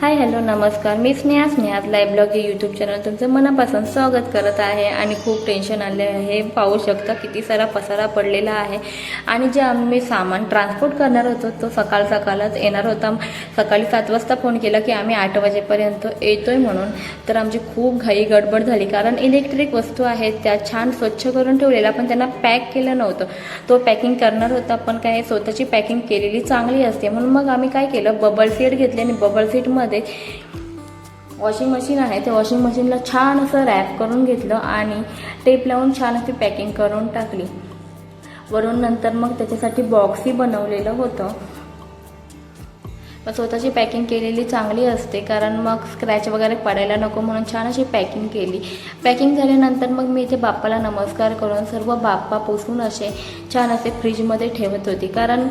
हाय hello नमस्कार. मी स्नेहा. स्नेहात लाईव्ह ब्लॉग हे यूट्यूब चॅनल तुमचं मनापासून स्वागत करत आहे आणि खूप टेन्शन आले आहे. पाहू शकता किती सारा पसारा पडलेला आहे. आणि जे आम्ही सामान ट्रान्सपोर्ट करणार होतो तो सकाळ सकाळच येणार होता. सकाळी सात वाजता फोन केला की आम्ही आठ वाजेपर्यंत येतोय म्हणून. तर आमची खूप घाई गडबड झाली कारण इलेक्ट्रिक वस्तू आहेत त्या छान स्वच्छ करून ठेवलेल्या पण त्यांना पॅक केलं नव्हतं. तो पॅकिंग करणार होता पण काय स्वतःची पॅकिंग केलेली चांगली असते. म्हणून मग आम्ही काय केलं? बबल सीट घेतली आणि बबल सीटमध्ये वॉशिंग मशीन आहे त्या वॉशिंग मशीनला छान असं रॅप करून घेतलं आणि टेप लावून छान अशी पॅकिंग करून टाकली. वरून नंतर मग त्याच्यासाठी बॉक्सही बनवलेलं होतं. मग स्वतःची पॅकिंग केलेली चांगली असते कारण मग स्क्रॅच वगैरे पडायला नको म्हणून छान अशी पॅकिंग केली. पॅकिंग झाल्यानंतर मग मी इथे बाप्पाला नमस्कार करून सर्व बाप्पा पुसून असे छान असे फ्रीजमध्ये ठेवत होती. कारण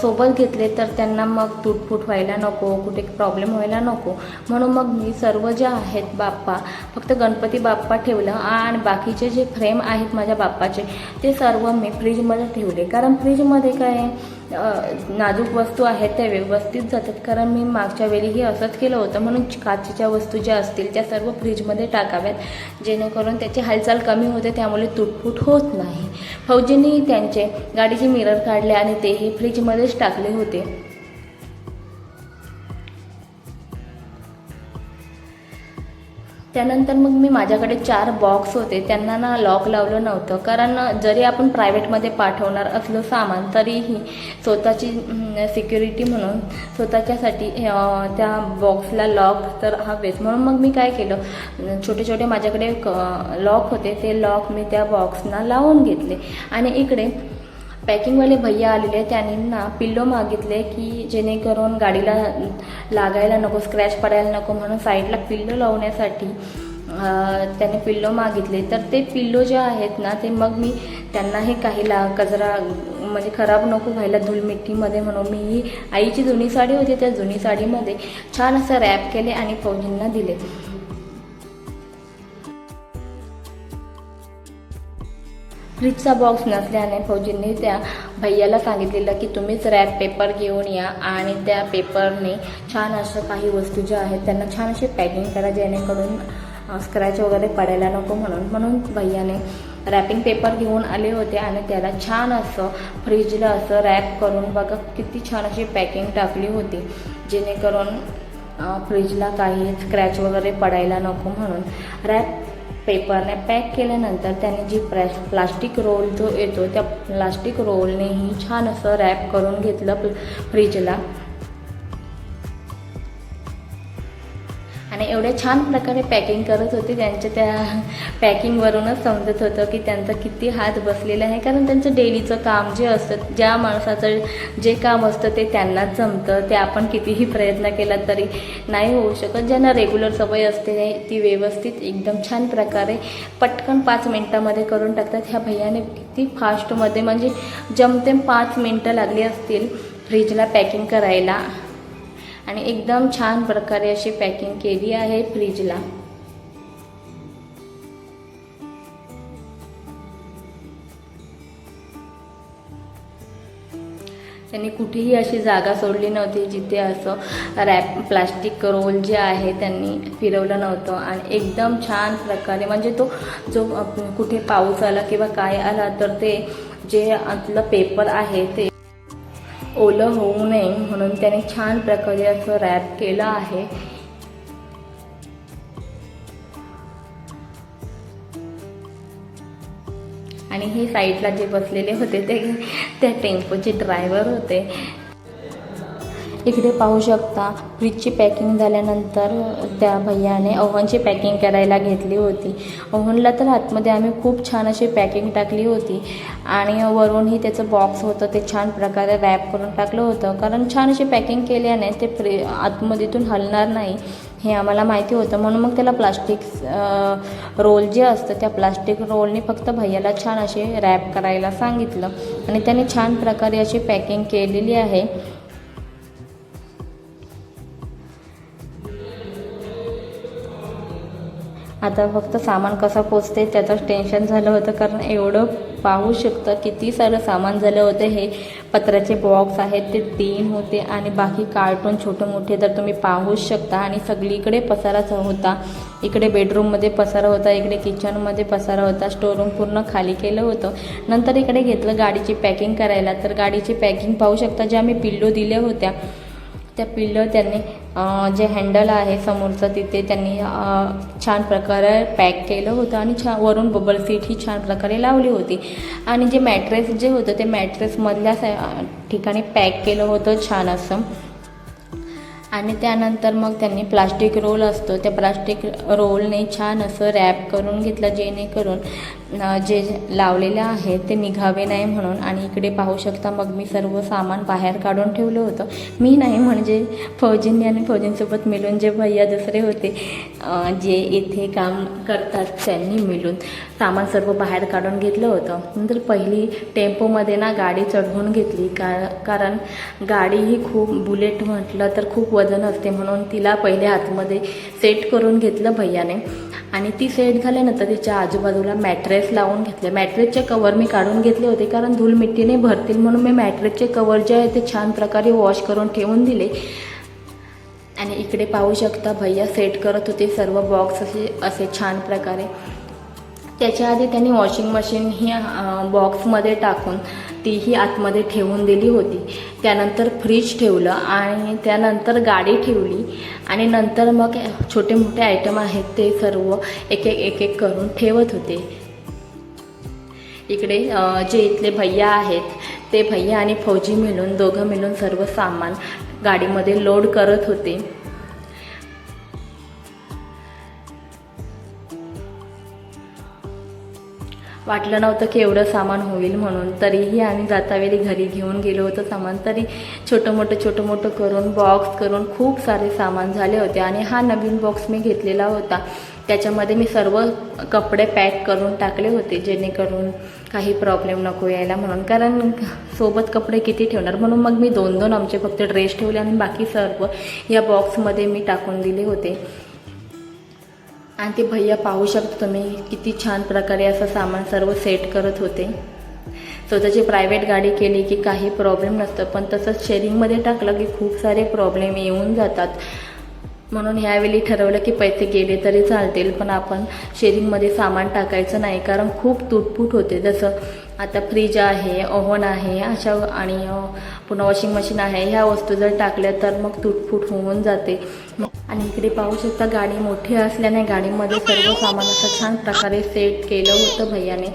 सोबत घेतले तर त्यांना मग तुटफूट व्हायला नको कुठे प्रॉब्लेम व्हायला नको. म्हणून मग मी सर्व जे आहेत बाप्पा फक्त गणपती बाप्पा ठेवलं आणि बाकीचे जे फ्रेम आहेत माझ्या बाप्पाचे ते सर्व मी फ्रीजमध्ये ठेवले. कारण फ्रीजमध्ये काय आहे, नाजूक वस्तू आहेत त्या व्यवस्थित जातात. कारण मी मागच्या वेळीही असंच केलं होतं. म्हणून काचेच्या वस्तू ज्या असतील त्या सर्व फ्रीजमध्ये टाकाव्यात. जेणेकरून त्याची हालचाल कमी होते त्यामुळे तुटफूट होत नाही. फौजींनी त्यांचे गाडीचे मिरर काढले आणि तेही फ्रीजमध्येच टाकले होते. त्यानंतर मग मी माझ्याकडे चार बॉक्स होते. त्यांना ना लॉक लावलं नव्हतं. कारण जरी आपण प्रायव्हेटमध्ये पाठवणार असलो सामान तरीही स्वतःची सिक्युरिटी म्हणून स्वतःच्यासाठी त्या बॉक्सला लॉक तर हवेच. म्हणून मग मी काय केलं? छोटे छोटे माझ्याकडे लॉक होते. ते लॉक मी त्या बॉक्सना लावून घेतले. आणि इकडे पॅकिंगवाले भैया आलेले त्यांनी ना पिल्लो मागितले की जेणेकरून गाडीला लागायला नको स्क्रॅच पडायला नको म्हणून साईडला पिल्लो लावण्यासाठी त्याने पिल्लो मागितले. तर ते पिल्लो जे आहेत ना ते मग मी त्यांनाही काही ला कचरा म्हणजे खराब नको व्हायला धूळमिट्टीमध्ये म्हणून मी ही आईची जुनी साडी होती त्या जुनी साडीमध्ये छान असं रॅप केले आणि फौजींना दिले. फ्रीजचा बॉक्स नसल्याने फौजींनी त्या भैयाला सांगितलेलं की तुम्हीच रॅप पेपर घेऊन या आणि त्या पेपरने छान असं काही वस्तू ज्या आहेत त्यांना छान अशी पॅकिंग करा जेणेकरून स्क्रॅच वगैरे पडायला नको म्हणून. म्हणून भैयाने रॅपिंग पेपर घेऊन आले होते आणि त्याला छान असं फ्रीजला असं रॅप करून बघा किती छान अशी पॅकिंग टाकली होती. जेणेकरून फ्रीजला काही स्क्रॅच वगैरे पडायला नको म्हणून. रॅप पेपरने पॅक केल्यानंतर त्याने जी प्लॅ प्लास्टिक रोल जो येतो त्या प्लास्टिक रोलनेही छान असं रॅप करून घेतलं फ्रीजला. आणि एवढ्या छान प्रकारे पॅकिंग करत होते. त्यांच्या त्या पॅकिंगवरूनच समजत होतं की त्यांचा किती हात बसलेला आहे. कारण त्यांचं डेलीचं काम जे असतं ज्या माणसाचं जे काम असतं ते त्यांनाच जमतं. ते आपण कितीही प्रयत्न केला तरी नाही होऊ शकत. ज्यांना रेग्युलर सवय असते ती व्यवस्थित एकदम छान प्रकारे पटकन पाच मिनटामध्ये करून टाकतात. ह्या भैयाने किती फास्टमध्ये म्हणजे जमतेम पाच मिनटं लागली असतील फ्रीजला पॅकिंग करायला. आणि एकदम छान प्रकारे अशी पॅकिंग केली आहे फ्रीजला. त्यांनी कुठेही अशी जागा सोडली नव्हती जिथे असं रॅप प्लास्टिक रोल जे आहे त्यांनी फिरवलं नव्हतं. आणि एकदम छान प्रकारे म्हणजे तो जो कुठे पाऊस आला किंवा काय आला तर ते जे आतलं पेपर आहे ते ओलं होऊ नये म्हणून त्याने छान प्रकारे असं रॅप केलं आहे. आणि हे साईडला जे बसलेले होते ते त्या टेम्पोचे ड्रायव्हर होते. इकडे पाहू शकता फ्रीजची पॅकिंग झाल्यानंतर त्या भैयाने ओव्हनची पॅकिंग करायला घेतली होती. ओव्हनला तर आतमध्ये आम्ही खूप छान अशी पॅकिंग टाकली होती. आणि वरूनही त्याचं बॉक्स होतं ते छान प्रकारे रॅप करून टाकलं होतं. कारण छान अशी पॅकिंग केल्याने ते फ्री आतमधीतून हलणार नाही हे आम्हाला माहिती होतं. म्हणून मग त्याला प्लास्टिक रोल जे असतं त्या प्लास्टिक रोलने फक्त भैयाला छान असे रॅप करायला सांगितलं. आणि त्याने छान प्रकारे अशी पॅकिंग केलेली आहे. आता फक्त सामान कसं पोचते त्याचं टेन्शन झालं होतं कारण एवढं पाहू शकतं किती सारं सामान झालं होतं. हे पत्र्याचे बॉक्स आहेत ते तीन होते आणि बाकी कार्टून छोटे मोठे तर तुम्ही पाहूच शकता. आणि सगळीकडे पसाराच होता. इकडे बेडरूममध्ये पसारा होता इकडे किचनमध्ये पसारा होता. स्टोरूम पूर्ण खाली केलं होतं. नंतर इकडे घेतलं गाडीची पॅकिंग करायला. तर गाडीची पॅकिंग पाहू शकता ज्या मी पिल्लो दिल्या होत्या. त्या पिल्लर त्यांनी जे हँडल आहे समोरचं तिथे त्यांनी छान प्रकारे पॅक केलं होतं आणि छान वरून बबल सीट ही छान प्रकारे लावली होती. आणि जे मॅट्रेस जे होतं ते मॅट्रेसमधल्या ठिकाणी पॅक केलं होतं छान असं. आणि त्यानंतर मग त्यांनी प्लास्टिक रोल असतो त्या प्लास्टिक रोलने छान असं रॅप करून घेतलं जेणेकरून जे लावलेलं आहे ते निघावे नाही म्हणून. आणि इकडे पाहू शकता मग मी सर्व सामान बाहेर काढून ठेवलं होतं. मी नाही म्हणजे फौजींनी आणि फौजींसोबत मिळून जे भैया दुसरे होते जे इथे काम करतात त्यांनी मिळून. सामान सर्व बाहेर काढून घेतलं होतं. नंतर पहिली टेम्पोमध्ये ना गाडी चढवून घेतली. का कारण गाडी ही खूप बुलेट म्हटलं तर खूप वजन असते म्हणून तिला पहिले आतमध्ये सेट करून घेतलं भैयाने. आणि ती सेट झाल्यानंतर तिच्या आजूबाजूला मॅट्रेस लावून घेतले. मॅट्रेसचे कवर मी काढून घेतले होते कारण धूल मिट्टीने भरतील म्हणून मी मॅट्रेसचे कवर जे आहे ते छान प्रकारे वॉश करून ठेवून दिले. आणि इकडे पाहू शकता भैया सेट करत होते सर्व बॉक्स असे असे छान प्रकारे. त्याच्या आधी त्यांनी वॉशिंग मशीन ही बॉक्समध्ये टाकून तीही आतमध्ये ठेवून दिली होती. त्यानंतर फ्रीज ठेवलं आणि त्यानंतर गाडी ठेवली. आणि नंतर मग छोटे मोठे आयटम आहेत ते सर्व एक एक एक एक करून ठेवत होते. इकडे जे इथले भैया आहेत ते भैया आणि फौजी मिळून दोघं मिळून सर्व सामान गाडीमध्ये लोड करत होते. वाटलं नव्हतं की एवढं सामान होईल म्हणून. तरीही आम्ही जातावेळी घरी घेऊन गेलो होतो सामान. तरी छोटं मोठं छोटं मोठं करून बॉक्स करून खूप सारे सामान झाले होते. आणि हा नवीन बॉक्स मी घेतलेला होता. त्याच्यामध्ये मी सर्व कपडे पॅक करून टाकले होते जेणेकरून काही प्रॉब्लेम नको यायला म्हणून. कारण सोबत कपडे किती ठेवणार? म्हणून मग मी दोन दोन आमचे फक्त ड्रेस ठेवले आणि बाकी सर्व या बॉक्समध्ये मी टाकून दिले होते. आणि ते भैया पाहू शकता तुम्ही किती छान प्रकारे असं सामान सर्व सेट करत होते. स्वतःची प्रायव्हेट गाडी केली की काही प्रॉब्लेम नसतं पण तसंच शेअरिंगमध्ये टाकलं की खूप सारे प्रॉब्लेम येऊन जातात. म्हणून ह्यावेळी ठरवलं की पैसे गेले तरी चालतील पण आपण शेअरिंगमध्ये सामान टाकायचं नाही कारण खूप तुटफूट होते. जसं आता फ्रीज आहे ओव्हन आहे अशा आणि पुन्हा वॉशिंग मशीन आहे. ह्या वस्तू जर टाकल्या तर मग तुटफूट होऊन जाते. आणि इकडे पाहू शकता गाडी मोठी असल्याने गाडीमध्ये सर्व सामान असं छान प्रकारे सेट केलं होतं भैयाने.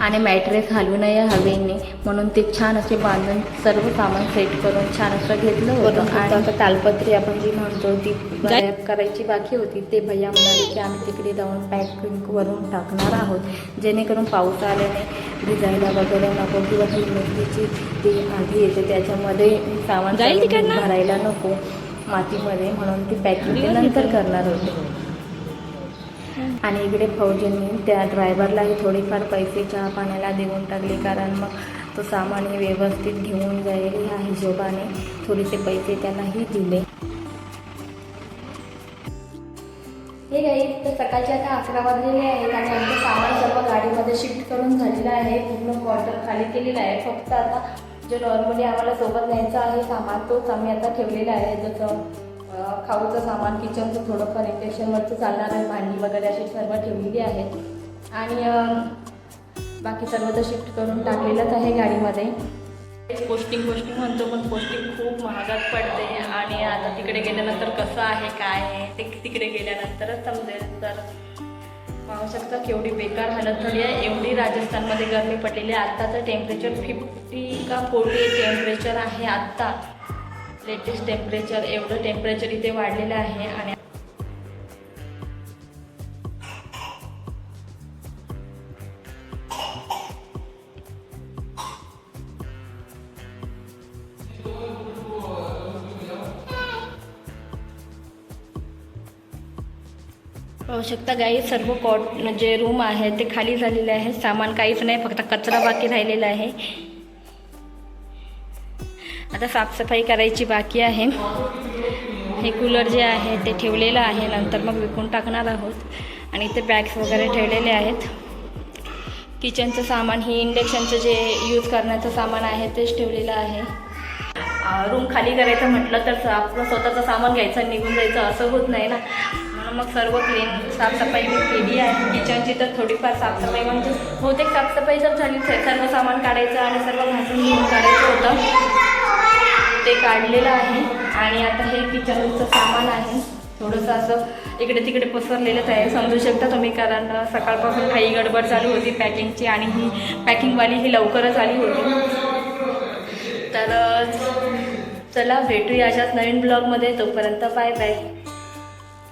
आणि मॅट्रेस हलवू नये हवेने. म्हणून ते छान असे बांधून सर्व सामान सेट करून छान असं घेतलं होतं. आणि आता तालपत्री आपण जी म्हणतो ती रॅप करायची बाकी होती. ते भैया म्हणाले की आम्ही तिकडे जाऊन पॅकिंग वरून टाकणार आहोत. जेणेकरून पाऊस आल्याने भिजायला वगैरे नको किंवा ही मिरचीची ती आधी येते त्याच्यामध्ये सामान? भरायला नको मातीमध्ये म्हणून ती पॅकिंग नंतर करणार होते. आणि इकडे फौजींनी त्या ड्रायव्हरलाही थोडेफार पैसे चहा पाण्याला देऊन टाकले कारण मग तो सामान हे व्यवस्थित घेऊन जाईल ह्या हिशोबाने थोडेसे पैसे त्यांनाही दिले. हे काही तर सकाळचे आता अकरा वाजलेले आहेत आणि आमचं सामान सर्व गाडीमध्ये शिफ्ट करून झालेलं आहे. पूर्ण क्वार्टर खाली केलेलं आहे. फक्त आता जे नॉर्मली आम्हाला सोबत न्यायचं आहे सामान तोच आम्ही आता ठेवलेला आहे. जसं खाऊचं सामान किचनचं थोडंफार इंटेक्शनवरचं चालणार आहे. भांडी वगैरे अशी सर्व ठेवलेली आहेत. आणि बाकी सर्व तर शिफ्ट करून टाकलेलंच आहे गाडीमध्ये. पोस्टिंग पोस्टिंग म्हणतो पण पोस्टिंग खूप महागात पडते. आणि आता तिकडे गेल्यानंतर कसं आहे काय आहे ते तिकडे गेल्यानंतरच समजेल. तर पाहू शकता केवढी बेकार हालत झाली आहे. एवढी राजस्थानमध्ये गरमी पडलेली आहे. आत्ताचं टेम्परेचर फिफ्टी का फोर्टी टेम्परेचर आहे आत्ता. लेटेस्ट टेम्परेचर एवढं टेम्परेचर इथे वाढलेलं आहे. आणि पाहू शकता गाई सर्व कॉट जे रूम आहे ते खाली झालेले आहे सामान काहीच नाही फक्त कचरा बाकी राहिलेला आहे. आता साफसफाई करायची बाकी आहे. हे कूलर जे आहे ते ठेवलेलं आहे नंतर मग विकून टाकणार आहोत. आणि इथे बॅग्स वगैरे ठेवलेले आहेत. किचनचं सामान ही इंडक्शनचं जे यूज करण्याचं सामान आहे तेच ठेवलेलं आहे. रूम खाली करायचं म्हटलं तर आपलं स्वतःचं सामान घ्यायचं निघून जायचं असं होत नाही ना. मग सर्व क्लीन साफसफाई मी केली आहे. किचनची तर थोडीफार साफसफाई म्हणजे बहुतेक साफसफाई जर झाली सर्व सामान काढायचं आणि सर्व घासून घेऊन काढायचं होतं. ते काढलेलं आहे. आणि आता हे किचनचं सामान आहे. थोडंसं असं इकडे तिकडे पसरलेलंच आहे समजू शकता तुम्ही कारण सकाळपासून काही गडबड चालू होती पॅकिंगची आणि ही पॅकिंगवाली ही लवकरच आली होती. तर चला भेटूया अशाच नवीन ब्लॉगमध्ये. तोपर्यंत बाय बाय